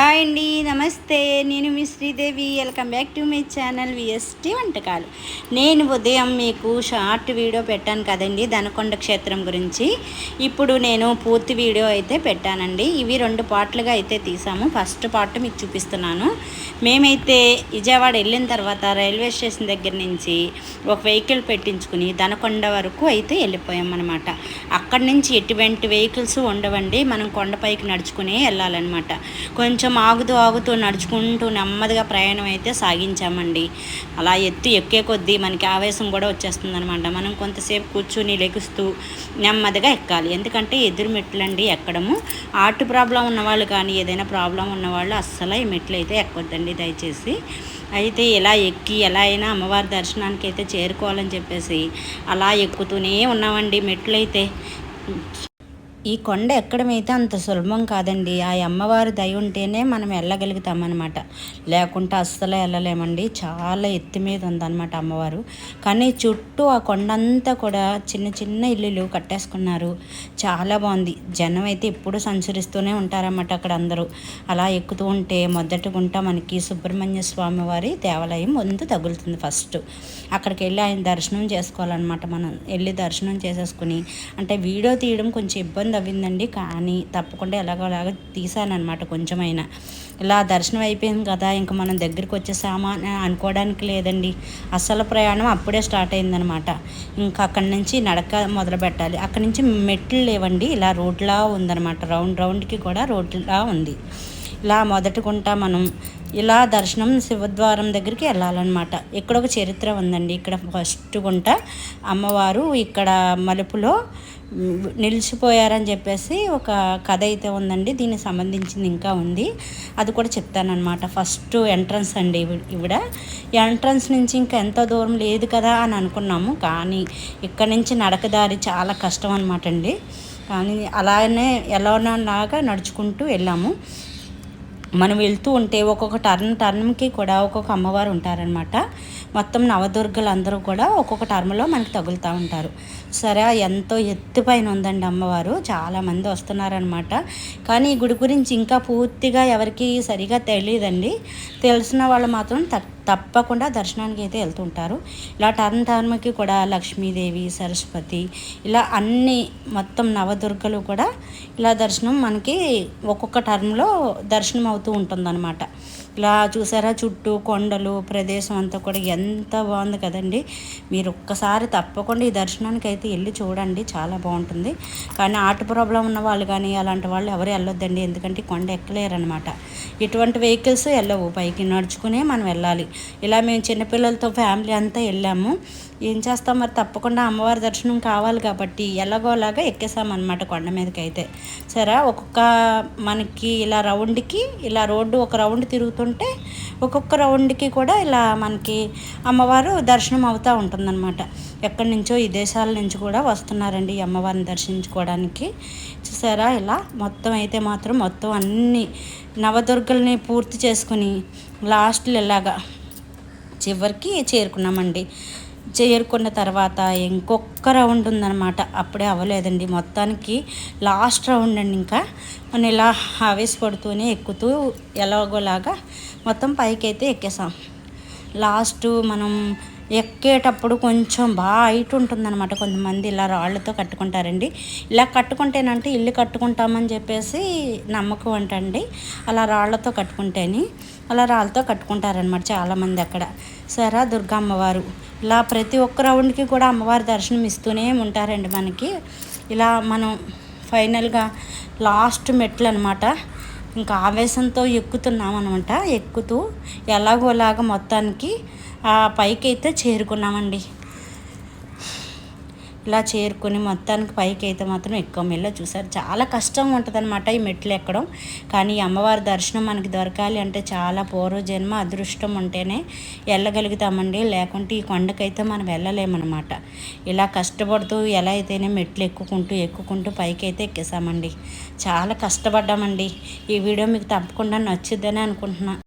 Hi అండి నమస్తే. నేను మీ Sridevi. Welcome back to my channel VST వంటకాలు. నేను ఉదయం మీకు షార్ట్ వీడియో పెట్టాను కదండి దనకొండ క్షేత్రం గురించి. ఇప్పుడు నేను పూర్తి వీడియో అయితే పెట్టానండి. ఇవి రెండు పార్ట్లుగా అయితే తీసాము. ఫస్ట్ పార్ట్ మీకు చూపిస్తున్నాను. మేమైతే విజయవాడ వెళ్ళిన తర్వాత రైల్వే స్టేషన్ దగ్గర నుంచి ఒక వెహికల్ పెట్టించుకుని దనకొండ వరకు అయితే వెళ్ళిపోయామన్నమాట. అక్కడి నుంచి ఎటువంటి వెహికల్స్ ఉండవండి. మనం కొండపైకి నడుచుకునే వెళ్ళాలన్నమాట. కొంచెం కొంచెం ఆగుతూ ఆగుతూ నడుచుకుంటూ నెమ్మదిగా ప్రయాణం అయితే సాగించామండి. అలా ఎత్తు ఎక్కే కొద్దీ మనకి ఆవేశం కూడా వచ్చేస్తుంది అనమాట మనం కొంతసేపు కూర్చుని లెగుస్తూ నెమ్మదిగా ఎక్కాలి. ఎందుకంటే ఎదురు మెట్లండి ఎక్కడము. ఆర్ట్ ప్రాబ్లం ఉన్నవాళ్ళు కానీ ఏదైనా ప్రాబ్లం ఉన్నవాళ్ళు అస్సలు ఈ మెట్లు అయితే ఎక్కొద్దండి దయచేసి. అయితే ఇలా ఎక్కి ఎలా అయినా అమ్మవారి దర్శనానికి అయితే చేరుకోవాలని చెప్పేసి అలా ఎక్కుతూనే ఉన్నామండి మెట్లు అయితే ఈ కొండ ఎక్కడమైతే అంత సులభం కాదండి ఆ అమ్మవారి దయ ఉంటేనే మనం వెళ్ళగలుగుతామన్నమాట లేకుంటే అస్సలు వెళ్ళలేమండి చాలా ఎత్తి మీద ఉందన్నమాట అమ్మవారు. కానీ చుట్టూ ఆ కొండ అంతా కూడా చిన్న చిన్న ఇల్లులు కట్టేసుకున్నారు. చాలా బాగుంది. జనం అయితే ఎప్పుడు సంచరిస్తూనే ఉంటారన్నమాట అక్కడ అందరూ అలా ఎక్కుతూ ఉంటే మొదటిగుంట మనకి సుబ్రహ్మణ్య స్వామి వారి దేవాలయం ముందు తగులుతుంది ఫస్ట్. అక్కడికి వెళ్ళి ఆయన దర్శనం చేసుకోవాలన్నమాట మనం. వెళ్ళి దర్శనం చేసేసుకుని అంటే వీడియో తీయడం కొంచెం ఇబ్బంది ఇబ్బంది అవ్విందండి కానీ తప్పకుండా ఎలాగోలాగా తీసానమాట కొంచెమైనా. ఇలా దర్శనం అయిపోయింది కదా ఇంకా మనం దగ్గరికి వచ్చేసామా అని అనుకోవడానికి లేదండి. అసలు ప్రయాణం అప్పుడే స్టార్ట్ అయిందనమాట ఇంకా అక్కడి నుంచి నడక మొదలు పెట్టాలి. అక్కడి నుంచి మెట్లు లేవండి ఇలా రోడ్లా ఉందనమాట రౌండ్ రౌండ్కి కూడా రోడ్లా ఉంది. ఇలా మొదటికుంటా మనం ఇలా దర్శనం శివద్వారం దగ్గరికి వెళ్ళాలన్నమాట. ఇక్కడ ఒక చరిత్ర ఉందండి. ఇక్కడ ఫస్ట్ గుంట అమ్మవారు ఇక్కడ మలుపులో నిలిచిపోయారని చెప్పేసి ఒక కథ అయితే ఉందండి. దీనికి సంబంధించింది ఇంకా ఉంది. అది కూడా చెప్తానమాట ఫస్ట్ ఎంట్రన్స్ అండి ఇవిడ. ఎంట్రన్స్ నుంచి ఇంకా ఎంత దూరం లేదు కదా అని అనుకున్నాము. కానీ ఇక్కడ నుంచి నడకదారి చాలా కష్టం అనమాట అండి. కానీ అలానే ఎలానాగా నడుచుకుంటూ వెళ్ళాము. మనం వెళ్తూ ఉంటే ఒక్కొక్క టర్న్ టర్న్కి కూడా ఒక్కొక్క అమ్మవారు ఉంటారనమాట మొత్తం నవదుర్గలు అందరూ కూడా ఒక్కొక్క టర్మ్లో మనకి తగులుతూ ఉంటారు. సరే ఎంతో ఎత్తుపైన ఉందండి అమ్మవారు. చాలామంది వస్తున్నారనమాట కానీ ఈ గుడి గురించి ఇంకా పూర్తిగా ఎవరికి సరిగా తెలియదండి తెలిసిన వాళ్ళు మాత్రం తప్పకుండా దర్శనానికి అయితే వెళ్తుంటారు. ఇలా టర్న్ టర్మ్కి కూడా లక్ష్మీదేవి సరస్వతి ఇలా అన్ని మొత్తం నవదుర్గలు కూడా ఇలా దర్శనం మనకి ఒక్కొక్క టర్మ్లో దర్శనం అవుతూ ఉంటుందన్నమాట. ఇలా చూసారా? చుట్టూ కొండలు ప్రదేశం అంతా కూడా ఎంత బాగుంది కదండి. మీరు ఒక్కసారి తప్పకుండా ఈ దర్శనానికి అయితే వెళ్ళి చూడండి. చాలా బాగుంటుంది. కానీ ఆర్ట్ ప్రాబ్లం ఉన్న వాళ్ళు కానీ అలాంటి వాళ్ళు ఎవరు వెళ్ళొద్దండి. ఎందుకంటే కొండ ఎక్కలేరనమాట ఇటువంటి వెహికల్స్ వెళ్ళవు పైకి నడుచుకునే మనం వెళ్ళాలి. ఇలా మేము చిన్నపిల్లలతో ఫ్యామిలీ అంతా వెళ్ళాము. ఏం చేస్తాం? మరి తప్పకుండా అమ్మవారి దర్శనం కావాలి కాబట్టి ఎలాగోలాగా ఎక్కేసామన్నమాట కొండ మీదకి అయితే. సరే ఒక్కొక్క మనకి ఇలా రౌండ్కి ఇలా రోడ్డు ఒక రౌండ్ తిరుగుతూ తిరుగుతుంటే ఒక్కొక్క రౌండ్కి కూడా ఇలా మనకి అమ్మవారు దర్శనం అవుతూ ఉంటుందన్నమాట. ఎక్కడి నుంచో ఈ దేశాల నుంచి కూడా వస్తున్నారండి ఈ అమ్మవారిని దర్శించుకోవడానికి. చూసారా ఇలా? మొత్తం అయితే మాత్రం మొత్తం అన్ని నవదుర్గల్ని పూర్తి చేసుకుని లాస్ట్లో ఇలాగా చివరికి చేరుకున్నామండి. చేరుకున్న తర్వాత ఇంకొక రౌండ్ ఉందన్నమాట. అప్పుడే అవ్వలేదండి. మొత్తానికి లాస్ట్ రౌండ్ అండి ఇంకా. మనం ఇలా ఆవేశపడుతూనే ఎక్కుతూ ఎలాగోలాగా మొత్తం పైకి అయితే ఎక్కేసాం. లాస్ట్ మనం ఎక్కేటప్పుడు కొంచెం బాగా హైట్ ఉంటుందన్నమాట. కొంతమంది ఇలా రాళ్ళతో కట్టుకుంటారండి. ఇలా కట్టుకుంటేనంటే ఇల్లు కట్టుకుంటామని చెప్పేసి నమ్మకం అంటండి. అలా రాళ్ళతో కట్టుకుంటేని అలా రాళ్ళతో కట్టుకుంటారనమాట చాలామంది అక్కడ. సరే దుర్గమ్మవారు. ఇలా ప్రతి ఒక్క రౌండ్కి కూడా అమ్మవారి దర్శనం ఇస్తూనే ఉంటారండి మనకి. ఇలా మనం ఫైనల్గా లాస్ట్ మెట్లు అనమాట ఇంకా ఆవేశంతో ఎక్కుతున్నాం అనమాట ఎక్కుతూ ఎలాగోలాగా మొత్తానికి ఆ పైకి అయితే చేరుకున్నామండి. ఇలా చేరుకొని మొత్తానికి పైకి అయితే మాత్రం ఎక్కువ మెల్ల చూసారు చాలా కష్టం ఉంటుంది అనమాట ఈ మెట్లు ఎక్కడం. కానీ అమ్మవారి దర్శనం మనకి దొరకాలి అంటే చాలా పూర్వజన్మ అదృష్టం ఉంటేనే వెళ్ళగలుగుతామండి. లేకుంటే ఈ కొండకైతే మనం వెళ్ళలేమన్నమాట. ఇలా కష్టపడుతూ ఎలా అయితేనే మెట్లు ఎక్కుకుంటూ ఎక్కుకుంటూ పైకి అయితే ఎక్కేసామండి చాలా కష్టపడ్డామండి. ఈ వీడియో మీకు తప్పకుండా నచ్చుద్దని అనుకుంటున్నాను